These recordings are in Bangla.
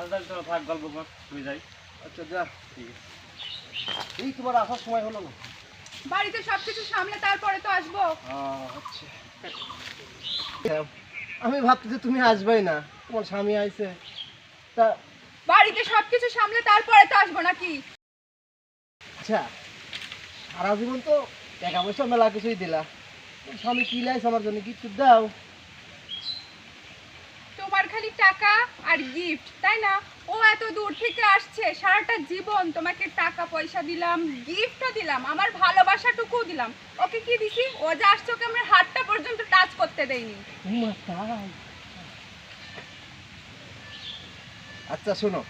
তাহলে চলো থাক গল্প কর তুমি যাই। আচ্ছা যা। ঠিক আছে এই তোমার আসার সময় হলো না? বাড়িতে সবকিছু সামলে তারপরে তো আসব। আচ্ছা। আমি ভাবতেছি তুমি আসবেই না তোমার স্বামী আইছে। তা বাড়িতে সবকিছু সামলে তারপরে তো আসব নাকি? আচ্ছা সারা জীবন তো টাকা পয়সা মেলা কিছুই দিলা। স্বামী কি লাইছে আমার জন্য কিছু দাও। খালি টাকা আর গিফট তাই না? ও এত দূর থেকে আসছে সারাটা জীবন তোমাকে টাকা পয়সা দিলাম গিফটও দিলাম আমার ভালোবাসাটুকু দিলাম। ওকে কি দিছি? ও যা আসছে ওকে আমার হাতটা পর্যন্ত টাচ করতে দেয়নি আচ্ছা শোনো।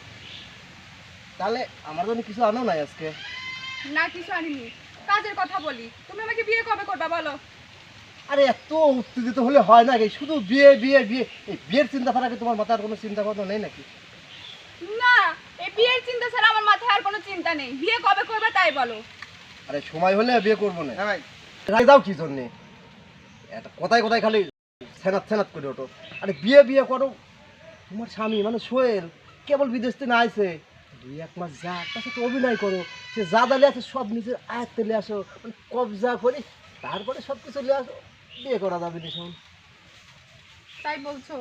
তাহলে আমার জন্য কিছু আনো নাই আজকে? না কিছু আনিনি। কাজের কথা বলি। তুমি আমাকে বিয়ে কবে করবা বলো? আরে এত উত্তেজিত হলে হয় না কি শুধু বিয়ে বিয়ে বিয়ে। এই বিয়ের চিন্তা ছাড়া কি তোমার মাথার কোনো চিন্তা ভাবনা নেই নাকি? না এই বিয়ের চিন্তা ছাড়া আমার মাথায় আর কোনো চিন্তা নেই। বিয়ে কবে করবে তাই বলো। আরে সময় হলে বিয়ে করব না। হ্যাঁ ভাই। দাও কি জন্যে? এটা কোথায় কোথায় খালি সেনাত সেনাত করে ওঠো। আরে বিয়ে বিয়ে করো। তোমার স্বামী মানে সোহেল কেবল বিদেশ থেকে আইছে। দুই এক মাস যা তার সাথে অভিনয় করো। সে যা দালি আছে সব নিজের আয়ত্তে নিয়ে আসো। মানে কবজা করি তারপরে সব কিছু নিয়ে আসো। বিয়ে করা যাবে নিশন তাই বলছো?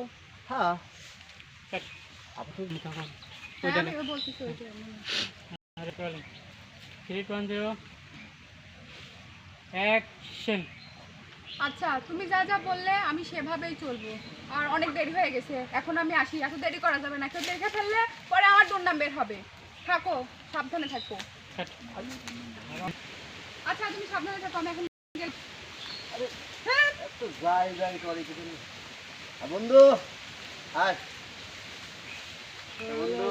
হ্যাঁ। আপাতত হ্যাঁ। থ্রি ওয়ান জিরো অ্যাকশন আচ্ছা তুমি যা যা বললে আমি সেভাবেই চলবো। আর অনেক দেরি হয়ে গেছে। এখন আমি আসি। এত দেরি করা যাবে না। কেউ দেখে ফেললে পরে আমার দুর্নাম বের হবে। থাকো সাবধানে থাকো। আচ্ছা তুমি সাবধানে থাকো। আমি এখন বন্ধু আয়। বন্ধু।